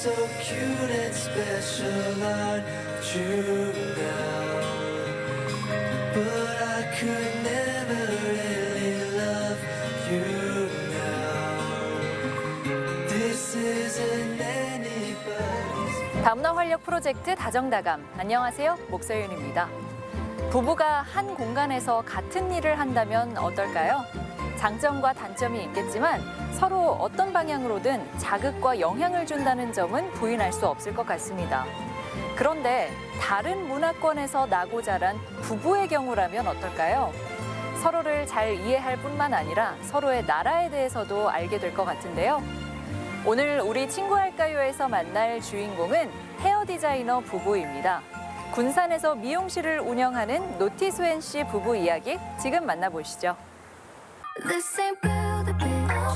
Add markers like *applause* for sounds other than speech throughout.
so cute and special, aren't you now? But I could never really love you now. This isn't anybody's. 다문화 활력 프로젝트 다정다감. 안녕하세요. 목서윤입니다. 부부가 한 공간에서 같은 일을 한다면 어떨까요? 장점과 단점이 있겠지만 서로 어떤 방향으로든 자극과 영향을 준다는 점은 부인할 수 없을 것 같습니다. 그런데 다른 문화권에서 나고 자란 부부의 경우라면 어떨까요? 서로를 잘 이해할 뿐만 아니라 서로의 나라에 대해서도 알게 될 것 같은데요. 오늘 우리 친구 할까요에서 만날 주인공은 헤어 디자이너 부부입니다. 군산에서 미용실을 운영하는 노티스웬 씨 부부 이야기 지금 만나보시죠.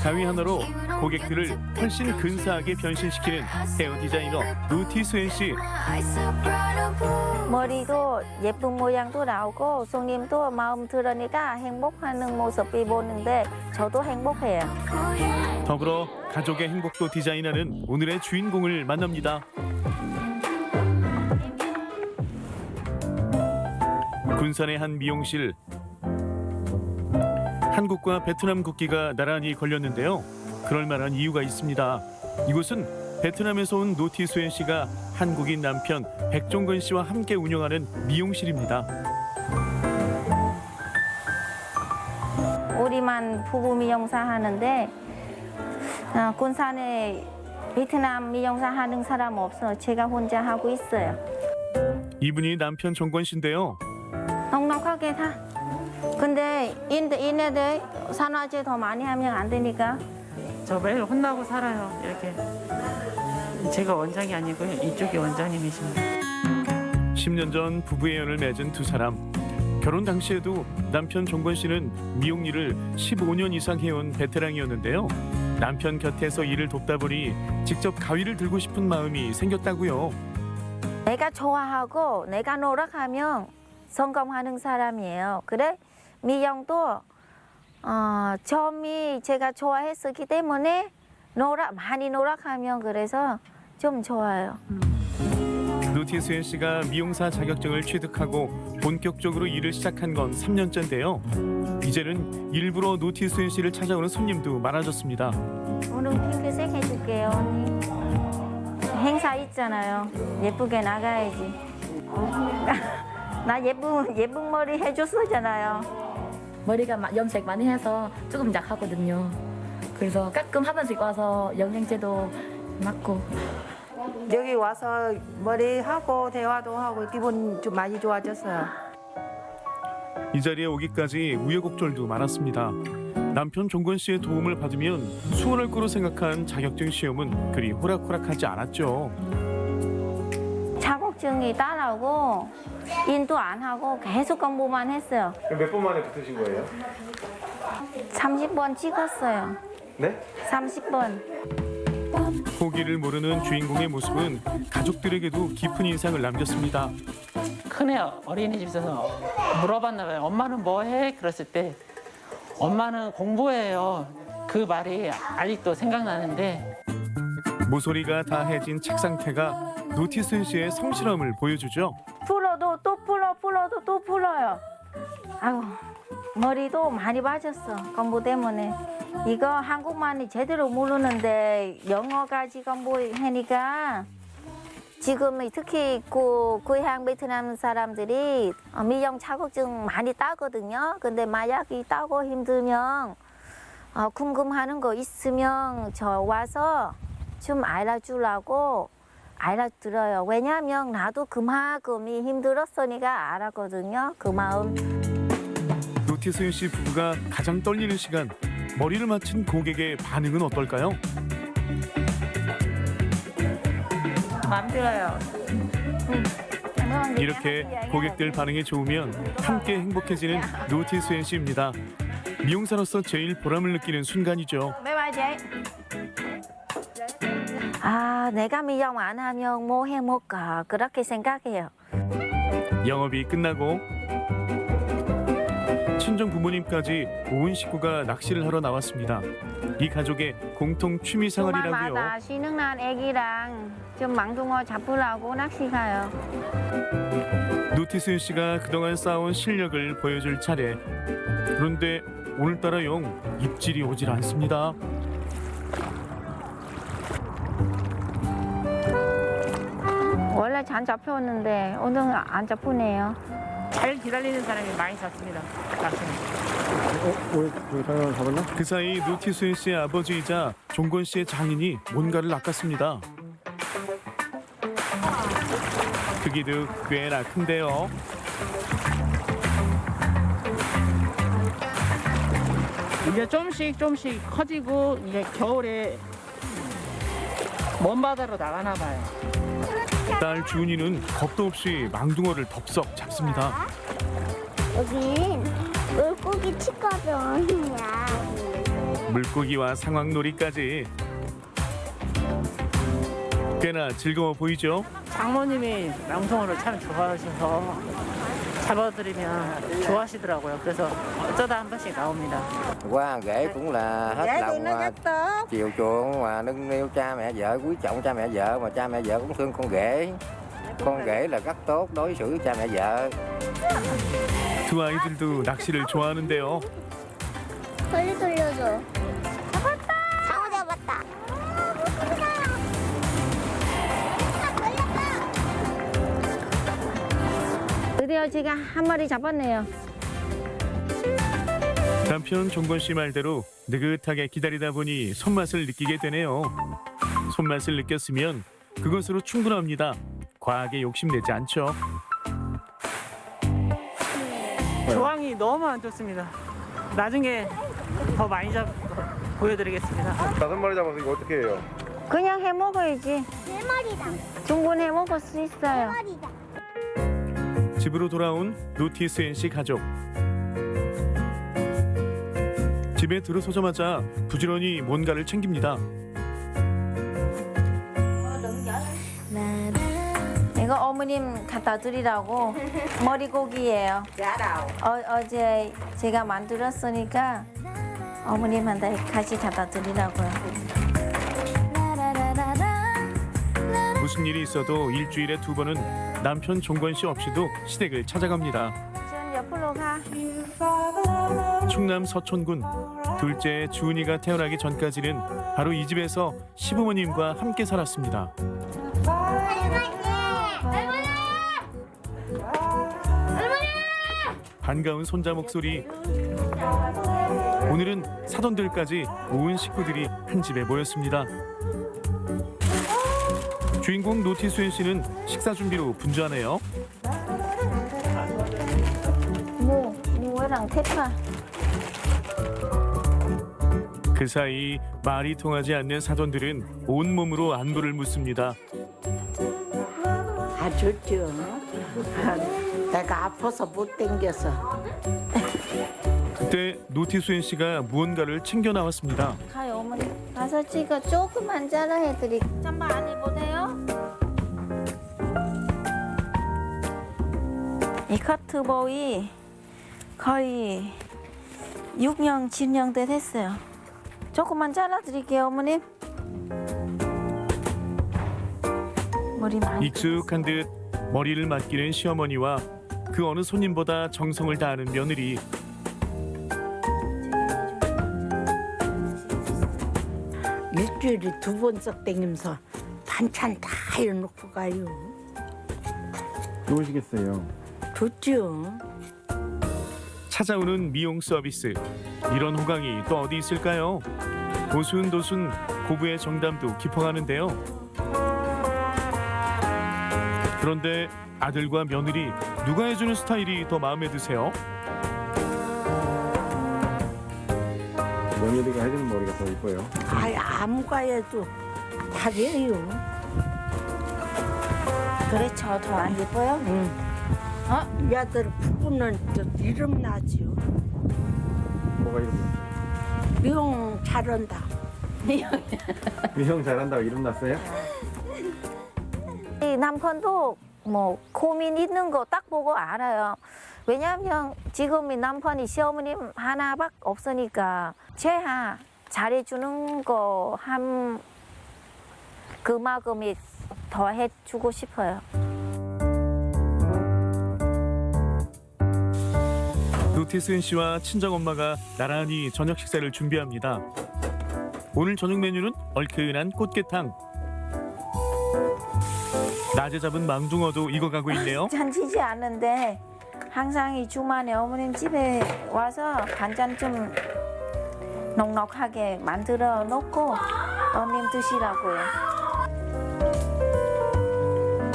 가위 하나로 고객들을 훨씬 근사하게 변신시키는 헤어 디자이너 루티 수엔 씨. 머리도 예쁜 모양도 나오고 손님도 마음 들으니까 행복하는 모습이 보는데 저도 행복해요. 더불어 가족의 행복도 디자인하는 오늘의 주인공을 만납니다. 군산의 한 미용실. 한국과 베트남 국기가 나란히 걸렸는데요. 그럴 만한 이유가 있습니다. 이곳은 베트남에서 온 노티 수엔 씨가 한국인 남편 백종건 씨와 함께 운영하는 미용실입니다. 우리만 부부 미용사 하는데 어, 군산에 베트남 미용사 하는 사람 없어 제가 혼자 하고 있어요. 이분이 남편 정권 씨인데요. 넉넉하게 다. 근데 인데 이네들 산화제 더 많이 하면 안 되니까 저 매일 혼나고 살아요. 이렇게. 제가 원장이 아니고요. 이쪽이 원장님이십니다. 10년 전 부부의 연을 맺은 두 사람. 결혼 당시에도 남편 종건 씨는 미용 일을 15년 이상 해온 베테랑이었는데요. 남편 곁에서 일을 돕다 보니 직접 가위를 들고 싶은 마음이 생겼다고요. 내가 좋아하고 내가 노력하면 성공하는 사람이에요. 그래 미영도 어, 처음이 제가 좋아했었기 때문에 노력 많이 노력하면 그래서 좀 좋아요. 노티스엔 씨가 미용사 자격증을 취득하고 본격적으로 일을 시작한 건 3년째인데요. 이제는 일부러 노티스엔 씨를 찾아오는 손님도 많아졌습니다. 오늘 핑크색 해줄게요, 언니. 행사 있잖아요. 예쁘게 나가야지. 나 예쁜 예쁜 머리 해줬었잖아요. 머리가 마- 염색 많이 해서 조금 약하거든요. 그래서 가끔 한 번씩 와서 영양제도 맞고 여기 와서 머리 하고 대화도 하고 기분 좀 많이 좋아졌어요. 이 자리에 오기까지 우여곡절도 많았습니다. 남편 종건 씨의 도움을 받으면 수월할 거로 생각한 자격증 시험은 그리 호락호락하지 않았죠. 자격증이 따라오고 인도 안 하고 계속 공부만 했어요. 몇 번 만에 붙으신 거예요? 30번 찍었어요. 네? 30번. 포기를 모르는 주인공의 모습은 가족들에게도 깊은 인상을 남겼습니다. 큰애 어린이집에서 물어봤나 봐요. 엄마는 뭐 해? 그랬을 때 엄마는 공부해요. 그 말이 아직도 생각나는데 모서리가 다 해진 책 상태가 노티슨 씨의 성실함을 보여주죠. 풀어도 또 풀어 풀어도 또 풀어요. 아유 머리도 많이 빠졌어 공부 때문에. 이거 한국말이 제대로 모르는데 영어까지 공부하니까 지금 특히 그 고향 베트남 사람들이 어, 미용 자격증 많이 따거든요. 근데 만약에 따고 힘들면 어, 궁금하는 거 있으면 저 와서 좀 알아주려고 알아들어요. 왜냐하면 나도 그만큼이 힘들었으니까 알았거든요. 그 마음. 노티슨 씨 부부가 가장 떨리는 시간 머리를 맞춘 고객의 반응은 어떨까요? 마음 들어요. 이렇게 고객들 반응이 좋으면 함께 행복해지는 노티스엔 씨입니다. 미용사로서 제일 보람을 느끼는 순간이죠. 아, 내가 미용 안 하면 뭐 해 먹까 그렇게 생각해요. 영업이 끝나고 친정 부모님까지 온 식구가 낚시를 하러 나왔습니다. 이 가족의 공통 취미 생활이라고요. 주말마다 쉬는 날 애기랑 좀 망둥어 잡으려고 낚시 가요. 노티스은 씨가 그동안 쌓아온 실력을 보여줄 차례. 그런데 오늘따라 영 입질이 오질 않습니다. 원래 잘 잡혀오는데 오늘은 안 잡히네요. 잘 기다리는 사람이 많이 잡습니다. 낚시는. 오늘 저기 장난 잡았나? 그 사이 노티스은 씨의 아버지이자 종건 씨의 장인이 뭔가를 낚았습니다. 크기도 꽤나 큰데요. 이제 좀씩 좀씩 커지고 이제 겨울에 먼 바다로 나가나 봐요. 딸 주은이는 겁도 없이 망둥어를 덥석 잡습니다. 여긴 물고기 치과병이야. 물고기와 상황놀이까지 꽤나 즐거워 보이죠? 장모님이 망송어를 참 좋아하셔서 잡아드리면 좋아하시더라고요. 그래서 어쩌다 한 번씩 나옵니다. qua rễ cũng là hết lòng mà chiều chuộng mà nâng niu cha mẹ vợ quý trọng cha mẹ vợ mà cha mẹ vợ cũng thương con rể con rể là rất tốt đối xử với cha mẹ vợ 두 아이들도 낚시를 좋아하는데요. 돌려 돌려줘. 드디어 제가 한 마리 잡았네요. 남편 종건 씨 말대로 느긋하게 기다리다 보니 손맛을 느끼게 되네요. 손맛을 느꼈으면 그것으로 충분합니다. 과하게 욕심내지 않죠. 조항이 너무 안 좋습니다. 나중에 더 많이 잡 보여드리겠습니다. 다섯 마리 잡아서 이거 어떻게 해요? 그냥 해 먹어야지. 네 마리다. 충분히 해 먹을 수네 있어요. 마리다. 집으로 돌아온 노티스앤 씨 가족. 집에 들어서자마자 부지런히 뭔가를 챙깁니다. 이거 어머님 갖다 드리라고 머리고기예요. 어, 어제 제가 만들었으니까 어머님한테 같이 갖다 드리라고요. 무슨 일이 있어도 일주일에 두 번은 남편 종건 씨 없이도 시댁을 찾아갑니다. 충남 서촌군 둘째 주은이가 태어나기 전까지는 바로 이 집에서 시부모님과 함께 살았습니다. 반가운 손자 목소리. 오늘은 사돈들까지 온 식구들이 한 집에 모였습니다. 주인공 노티수현 씨는 식사 준비로 분주하네요. 무, 무랑 대파. 그 사이 말이 통하지 않는 사돈들은 온몸으로 안부를 묻습니다. 아 좋죠. 내가 아파서 못 땡겨서. 그때 노티수엔 씨가 무언가를 챙겨 나왔습니다. 가요 어머니. 가서 찍어 조금만 잘라 해드리. 잠깐 안에 보세요. 이 커트보이 거의 6년, 7년 돼 됐어요. 조금만 잘라드릴게요, 어머님. 머리 많이 익숙한 듯 머리를 맡기는 시어머니와 그 어느 손님보다 정성을 다하는 며느리. 일주일에 두 번씩 땡기면서 반찬 다 해놓고 가요. 좋으시겠어요. 좋죠. 찾아오는 미용 서비스. 이런 호강이 또 어디 있을까요? 도순도순 고부의 정담도 깊어가는데요. 그런데 아들과 며느리 누가 해주는 스타일이 더 마음에 드세요? 며느리가 해주는 머리가 더 이뻐요. 아 아무가 해도 다 해요. 그렇죠. 더안 예뻐요? 응. 어? 이 아들 부부는 저 이름 나지요. 뭐가 이름? 미용 잘한다. 미형 잘한다고 이름 났어요? 이 남편도 뭐 고민 있는 거 딱 보고 알아요. 왜냐하면 지금 이 남편이 시어머님 하나밖 없으니까 제가 잘해주는 거 한 그만큼이 더 해주고 싶어요. 노태스은 씨와 친정 엄마가 나란히 저녁 식사를 준비합니다. 오늘 저녁 메뉴는 얼큰한 꽃게탕. 낮에 잡은 망둥어도 익어가고 있네요. *laughs* 잔치지 않은데 항상 이 주말에 어머님 집에 와서 반찬 좀 넉넉하게 만들어 놓고 어머님 드시라고요.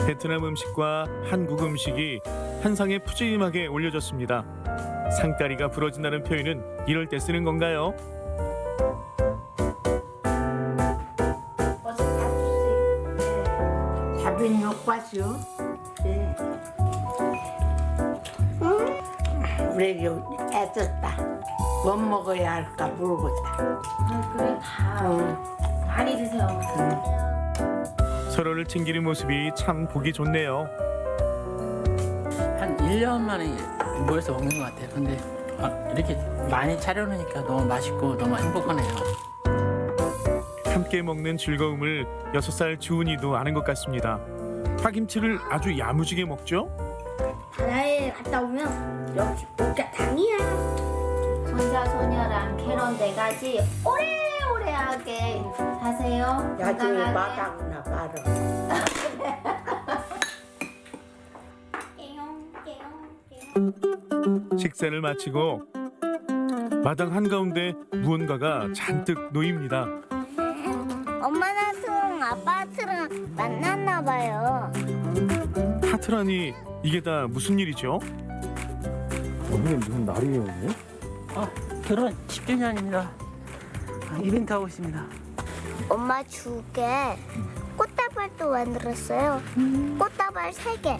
베트남 음식과 한국 음식이 한 상에 푸짐하게 올려졌습니다. 상다리가 부러진다는 표현은 이럴 때 쓰는 건가요? 욕과죠. 네. 우리 애썼다. 뭐 먹어야 할까 모르겠다. 그래 다 많이 드세요. 서로를 챙기는 모습이 참 보기 좋네요. 한 1년 만에 모여서 먹는 것 같아요. 근데 아, 이렇게 많이 차려놓으니까 너무 맛있고 너무 행복하네요. 함께 먹는 즐거움을 여섯 살 주은이도 아는 것 같습니다. 파김치를 아주 야무지게 먹죠? 바다에 갔다 오면 역시 꽃게탕이야. 손자 소녀랑 캐런 네 가지 오래오래하게 사세요. 건강하게. 마당나 봐라. 식사를 마치고 마당 한가운데 무언가가 잔뜩 놓입니다. 엄마랑 아빠랑 만났나 봐요. 하트라니 이게 다 무슨 일이죠? 오늘 무슨 날이에요 오늘? 어, 결혼 10주년입니다. 이벤트 하고 있습니다. 엄마 주게 꽃다발도 만들었어요. 꽃다발 세 개.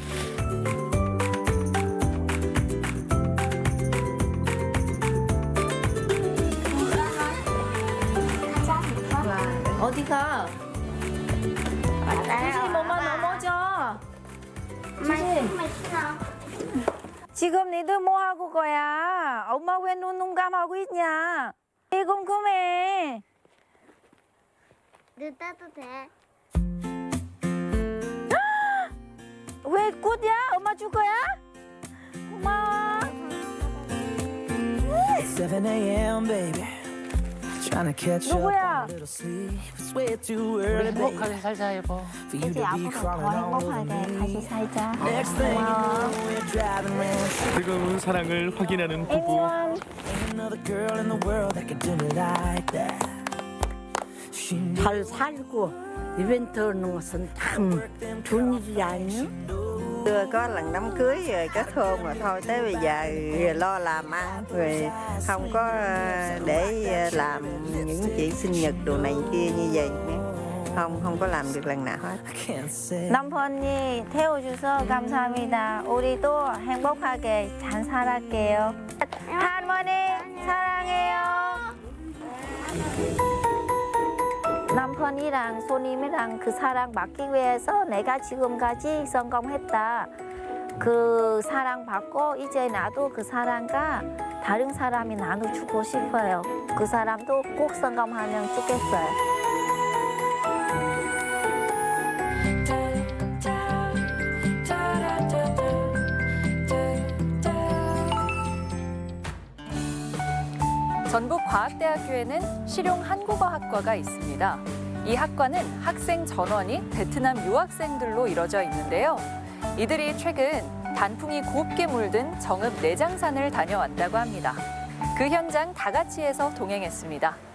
지금 니들 뭐 하고 거야? 엄마 왜 눈 눈 감하고 있냐? 이 궁금해. 늦어도 돼. *gasps* 왜 꽃이야? 엄마 줄 거야? 고마워. 7 a.m. baby. 누구야? 우리 행복하게 살자 여보. 이제 앞으로 더 행복하게 같이. 살자. Round. 뜨거운 사랑을 확인하는 부부. 잘 살고 이벤트 하는 것은 참 좋은 일이 아니요? Chưa có lần đám cưới rồi kết hôn rồi thôi tới bây giờ rồi lo làm ăn rồi không có ờ, để ờ, làm những chuyện sinh nhật đồ này kia như vậy nữa. không không có làm được lần nào hết I can't say. 남편이 태워줘서 감사합니다. 우리도 행복하게 잘 살았게요. 할머니 사랑해요. 남편이랑 손님이랑 그 사랑 받기 위해서 내가 지금까지 성공했다. 그 사랑 받고 이제 나도 그 사랑과 다른 사람이 나눠주고 싶어요. 그 사람도 꼭 성공하면 좋겠어요. 전북과학대학교에는 실용 한국어학과가 있습니다. 이 학과는 학생 전원이 베트남 유학생들로 이뤄져 있는데요. 이들이 최근 단풍이 곱게 물든 정읍 내장산을 다녀왔다고 합니다. 그 현장 다 같이 해서 동행했습니다.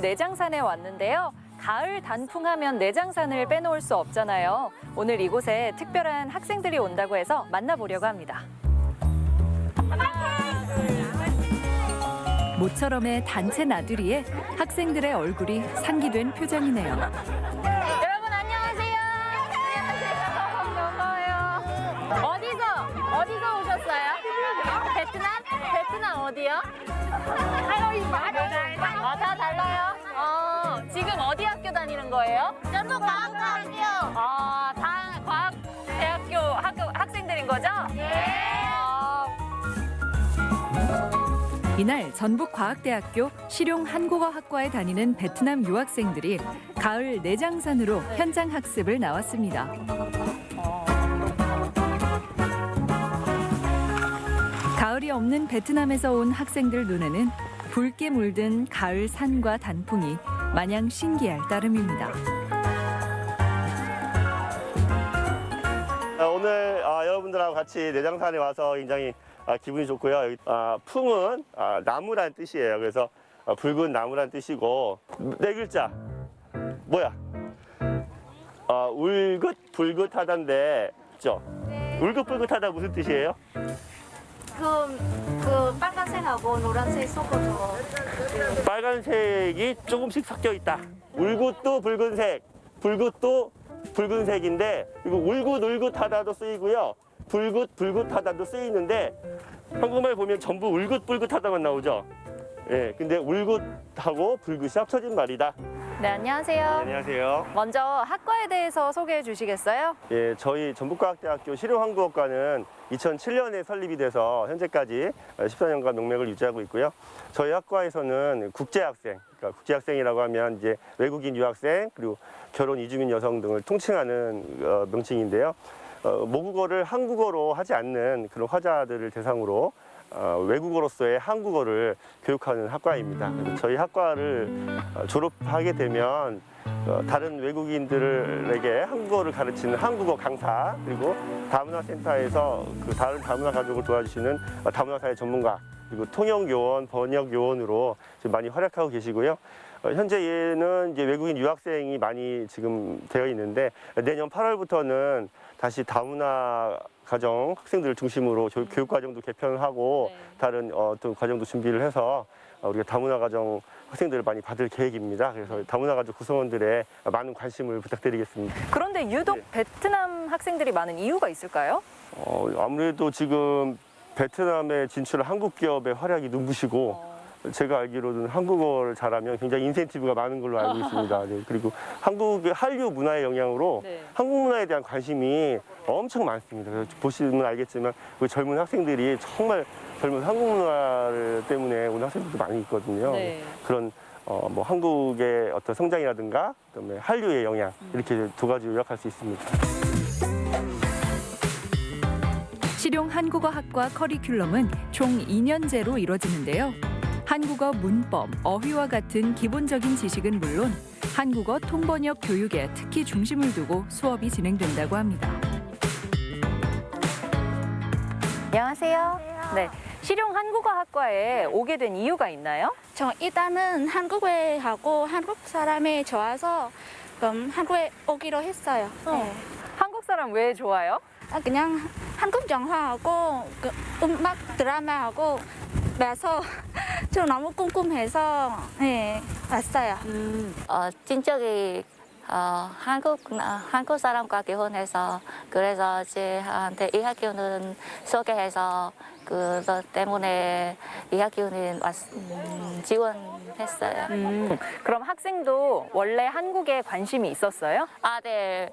오늘 내장산에 왔는데요. 가을 단풍하면 내장산을 빼놓을 수 없잖아요. 오늘 이곳에 특별한 학생들이 온다고 해서 만나보려고 합니다. 모처럼의 단체 나들이에 학생들의 얼굴이 상기된 표정이네요. 여러분 안녕하세요. 반가워요. 어디서 어디서 오셨어요? 베트남? 베트남 어디요? 아, 다 달라요? 어, 지금 어디 학교 다니는 거예요? 전북 과학대학교. 아, 다 과학대학교 학교 학생들인 거죠? 네. 이날 전북과학대학교 실용한국어학과에 다니는 베트남 유학생들이 가을 내장산으로 현장 학습을 나왔습니다. 없는 베트남에서 온 학생들 눈에는 붉게 물든 가을 산과 단풍이 마냥 신기할 따름입니다. 아, 오늘 아, 여러분들하고 같이 내장산에 와서 굉장히 아, 기분이 좋고요. 풍은 아, 나무란 뜻이에요. 그래서 아, 붉은 나무란 뜻이고 네 글자 뭐야? 아, 울긋 불긋하다인데 그죠? 울긋불긋하다 무슨 뜻이에요? 그, 그 빨간색하고 노란색 섞어서 빨간색이 조금씩 섞여 있다. 울긋도 붉은색, 불긋도 붉은색인데 이거 울긋 울긋하다도 쓰이고요. 불긋 불긋하다도 쓰이는데 한국말 보면 전부 울긋 불긋하다만 나오죠. 예, 근데 울긋하고 불긋이 합쳐진 말이다. 네, 안녕하세요. 안녕하세요. 먼저 학과에 대해서 소개해 주시겠어요? 예, 저희 전북과학대학교 실용한국어과는 2007년에 설립이 돼서 현재까지 14년간 명맥을 유지하고 있고요. 저희 학과에서는 국제학생, 그러니까 국제학생이라고 하면 이제 외국인 유학생 그리고 결혼 이주민 여성 등을 통칭하는 어, 명칭인데요. 어, 모국어를 한국어로 하지 않는 그런 화자들을 대상으로 어, 외국어로서의 한국어를 교육하는 학과입니다. 저희 학과를 어, 졸업하게 되면 어, 다른 외국인들에게 한국어를 가르치는 한국어 강사 그리고 다문화 센터에서 그 다른 다문화 가족을 도와주시는 어, 다문화 사회 전문가 그리고 통역 요원, 번역 요원으로 지금 많이 활약하고 계시고요. 어, 현재 얘는 이제 외국인 유학생이 많이 지금 되어 있는데 내년 8월부터는 다시 다문화 가정 학생들을 중심으로 교- 교육 과정도 개편하고 다른 어, 어떤 과정도 준비를 해서 어, 우리가 다문화 가정 학생들을 많이 받을 계획입니다. 그래서 다문화 가족 구성원들의 많은 관심을 부탁드리겠습니다. 그런데 유독 네. 베트남 학생들이 많은 이유가 있을까요? 어, 아무래도 지금 베트남에 진출한 한국 기업의 활약이 눈부시고 제가 알기로는 한국어를 잘하면 굉장히 인센티브가 많은 걸로 알고 *laughs* 있습니다. 네, 그리고 한국의 한류 문화의 영향으로 네. 한국 문화에 대한 관심이 엄청 많습니다. 보시면 알겠지만 그 젊은 학생들이 정말 젊은 한국 문화를 때문에 오는 학생들도 많이 있거든요. 네. 그런 어, 뭐 한국의 어떤 성장이라든가 그다음에 한류의 영향 이렇게 두 가지로 요약할 수 있습니다. 실용 한국어학과 커리큘럼은 총 2년제로 이뤄지는데요. 한국어 문법, 어휘와 같은 기본적인 지식은 물론 한국어 통번역 교육에 특히 중심을 두고 수업이 진행된다고 합니다. 안녕하세요. 네. 실용 한국어 학과에 오게 된 이유가 있나요? 저 일단은 한국에 하고 한국 사람이 좋아서 그럼 한국에 오기로 했어요. 네. 한국 사람 왜 좋아요? 아, 그냥 한국 영화하고 그 음악 드라마하고 봐서 *laughs* 저 너무 궁금해서 네, 왔어요. 어, 친척이 어, 한국 어, 한국 사람과 결혼해서 그래서 제한테 이 학교는 소개해서 그것 때문에 이 학교는 왔, 음, 지원했어요. 음, 그럼 학생도 원래 한국에 관심이 있었어요? 아, 네.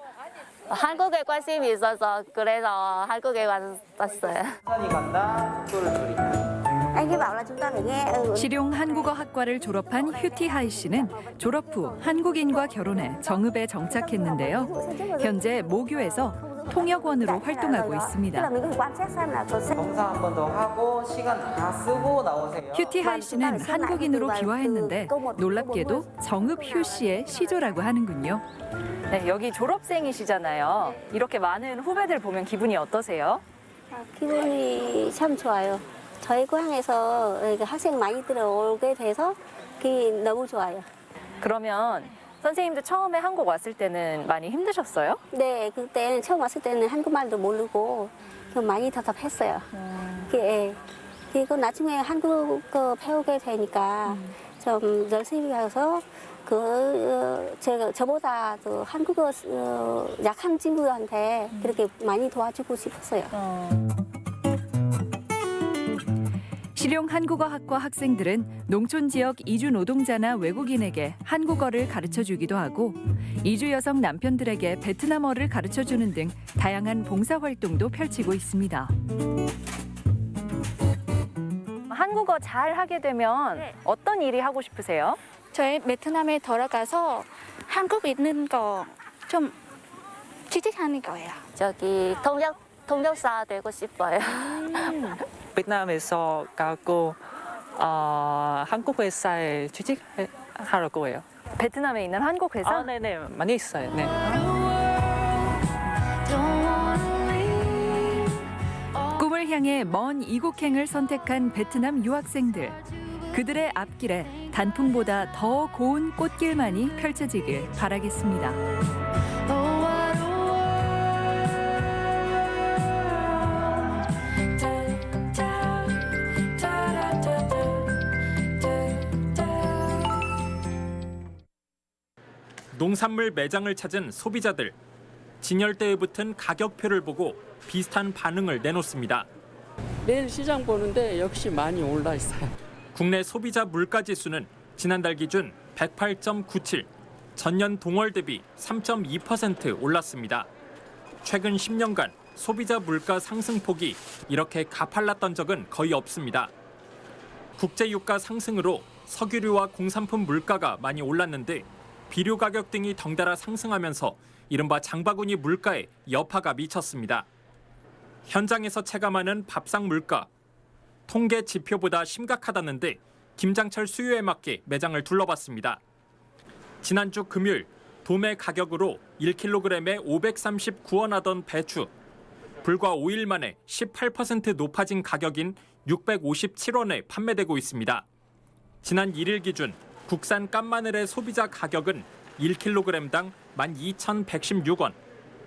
한국에 관심이 있어서 그래서 한국에 왔어요. 실용 한국어 학과를 졸업한 휴티 하이 씨는 졸업 후 한국인과 결혼해 정읍에 정착했는데요. 현재 모교에서 통역원으로 활동하고 있습니다. 검사 한 번 더 하고 시간 다 쓰고 나오세요. 휴티 하이 씨는 한국인으로 귀화했는데 놀랍게도 정읍 휴 씨의 시조라고 하는군요. 네, 여기 졸업생이시잖아요. 이렇게 많은 후배들 보면 기분이 어떠세요? 기분이 참 좋아요. 저희 고향에서 학생 많이 들어오게 돼서 그게 너무 좋아요. 그러면 선생님도 처음에 한국 왔을 때는 많이 힘드셨어요? 네, 그때는 처음 왔을 때는 한국말도 모르고 좀 많이 답답했어요. 예. 그리고 나중에 한국어 배우게 되니까 좀 열심히 해서 그 어, 제가 저보다 도 한국어 어, 약한 친구한테 그렇게 많이 도와주고 싶었어요. 실용 한국어학과 학생들은 농촌 지역 이주 노동자나 외국인에게 한국어를 가르쳐 주기도 하고 이주 여성 남편들에게 베트남어를 가르쳐 주는 등 다양한 봉사 활동도 펼치고 있습니다. 한국어 잘 하게 되면 어떤 일이 하고 싶으세요? 저희 베트남에 돌아가서 한국 있는 거 좀 취직하는 거예요. 저기 통역 통역사 되고 싶어요. 베트남에서 가고 어, 한국 회사에 취직하려고 해요. 베트남에 있는 한국 회사? 아, 네네 많이 있어요. 네. 꿈을 향해 먼 이국행을 선택한 베트남 유학생들. 그들의 앞길에 단풍보다 더 고운 꽃길만이 펼쳐지길 바라겠습니다. 농산물 매장을 찾은 소비자들. 진열대에 붙은 가격표를 보고 비슷한 반응을 내놓습니다. 매일 시장 보는데 역시 많이 올라 있어요. 국내 소비자 물가 지수는 지난달 기준 108.97, 전년 동월 대비 3.2% 올랐습니다. 최근 10년간 소비자 물가 상승폭이 이렇게 가팔랐던 적은 거의 없습니다. 국제 유가 상승으로 석유류와 공산품 물가가 많이 올랐는데 비료 가격 등이 덩달아 상승하면서 이른바 장바구니 물가에 여파가 미쳤습니다. 현장에서 체감하는 밥상 물가 통계 지표보다 심각하다는데 김장철 수요에 맞게 매장을 둘러봤습니다. 지난주 금요일 도매 가격으로 1kg에 539원 하던 배추 불과 5일 만에 18% 높아진 가격인 657원에 판매되고 있습니다. 지난 1일 기준 국산 깐마늘의 소비자 가격은 1kg당 12,116원,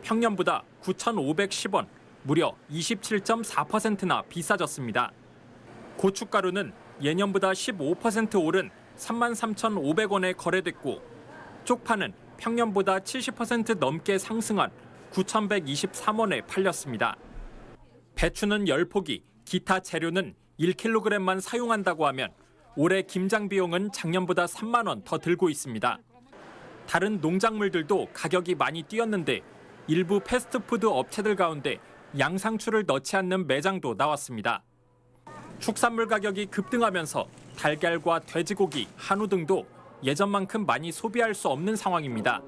평년보다 9,510원, 무려 27.4%나 비싸졌습니다. 고춧가루는 예년보다 15% 오른 33,500원에 거래됐고 쪽파는 평년보다 70% 넘게 상승한 9,123원에 팔렸습니다. 배추는 10포기, 기타 재료는 1kg만 사용한다고 하면 올해 김장 비용은 작년보다 3만 원 더 들고 있습니다. 다른 농작물들도 가격이 많이 뛰었는데 일부 패스트푸드 업체들 가운데 양상추를 넣지 않는 매장도 나왔습니다. 축산물 가격이 급등하면서 달걀과 돼지고기, 한우 등도 예전만큼 많이 소비할 수 없는 상황입니다.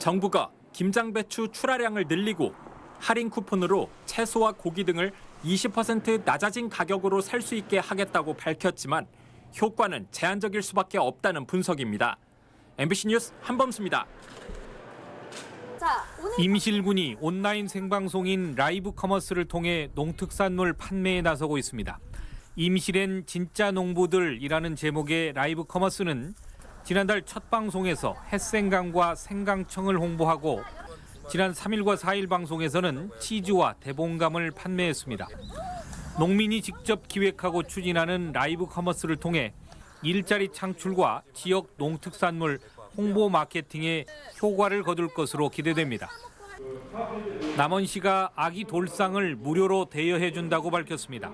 정부가 김장 배추 출하량을 늘리고 할인 쿠폰으로 채소와 고기 등을 20% 낮아진 가격으로 살 수 있게 하겠다고 밝혔지만 효과는 제한적일 수밖에 없다는 분석입니다. MBC 뉴스 한범수입니다. 임실군이 온라인 생방송인 라이브 커머스를 통해 농특산물 판매에 나서고 있습니다. 임실엔 진짜 농부들이라는 제목의 라이브 커머스는 지난달 첫 방송에서 햇생강과 생강청을 홍보하고 지난 3일과 4일 방송에서는 치즈와 대봉감을 판매했습니다. 농민이 직접 기획하고 추진하는 라이브 커머스를 통해 일자리 창출과 지역 농특산물 홍보 마케팅에 효과를 거둘 것으로 기대됩니다. 남원시가 아기 돌상을 무료로 대여해 준다고 밝혔습니다.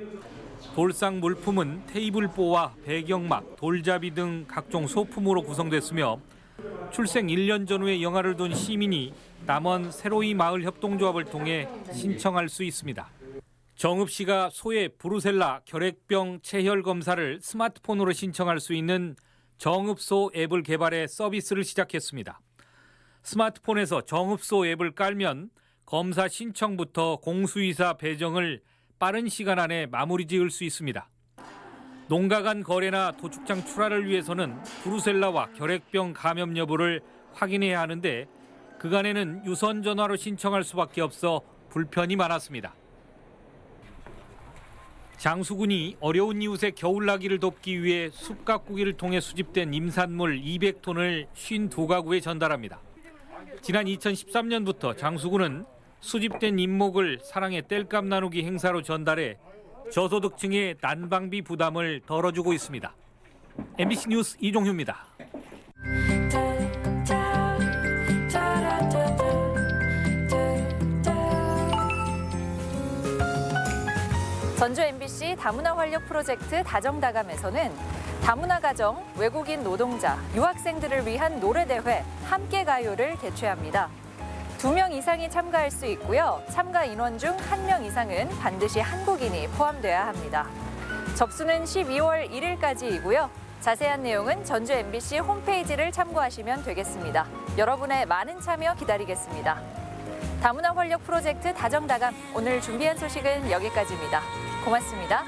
돌상 물품은 테이블보와 배경막, 돌잡이 등 각종 소품으로 구성됐으며 출생 1년 전후에 영화를 둔 시민이 남원 새로이 마을 협동조합을 통해 신청할 수 있습니다. 정읍시가 소의 브루셀라 결핵병 체혈 검사를 스마트폰으로 신청할 수 있는 정읍소 앱을 개발해 서비스를 시작했습니다. 스마트폰에서 정읍소 앱을 깔면 검사 신청부터 공수의사 배정을 빠른 시간 안에 마무리 지을 수 있습니다. 농가 간 거래나 도축장 출하를 위해서는 브루셀라와 결핵병 감염 여부를 확인해야 하는데 그간에는 유선 전화로 신청할 수밖에 없어 불편이 많았습니다. 장수군이 어려운 이웃의 겨울나기를 돕기 위해 숲가꾸기를 통해 수집된 임산물 200톤을 52가구에 전달합니다. 지난 2013년부터 장수군은 수집된 임목을 사랑의 땔감 나누기 행사로 전달해 저소득층의 난방비 부담을 덜어주고 있습니다. MBC 뉴스 이종휴입니다. 전주 MBC 다문화 활력 프로젝트 다정다감에서는 다문화 가정, 외국인 노동자, 유학생들을 위한 노래대회 함께 가요를 개최합니다. 두 명 이상이 참가할 수 있고요. 참가 인원 중 한 명 이상은 반드시 한국인이 포함돼야 합니다. 접수는 12월 1일까지이고요. 자세한 내용은 전주 MBC 홈페이지를 참고하시면 되겠습니다. 여러분의 많은 참여 기다리겠습니다. 다문화 활력 프로젝트 다정다감 오늘 준비한 소식은 여기까지입니다. 고맙습니다.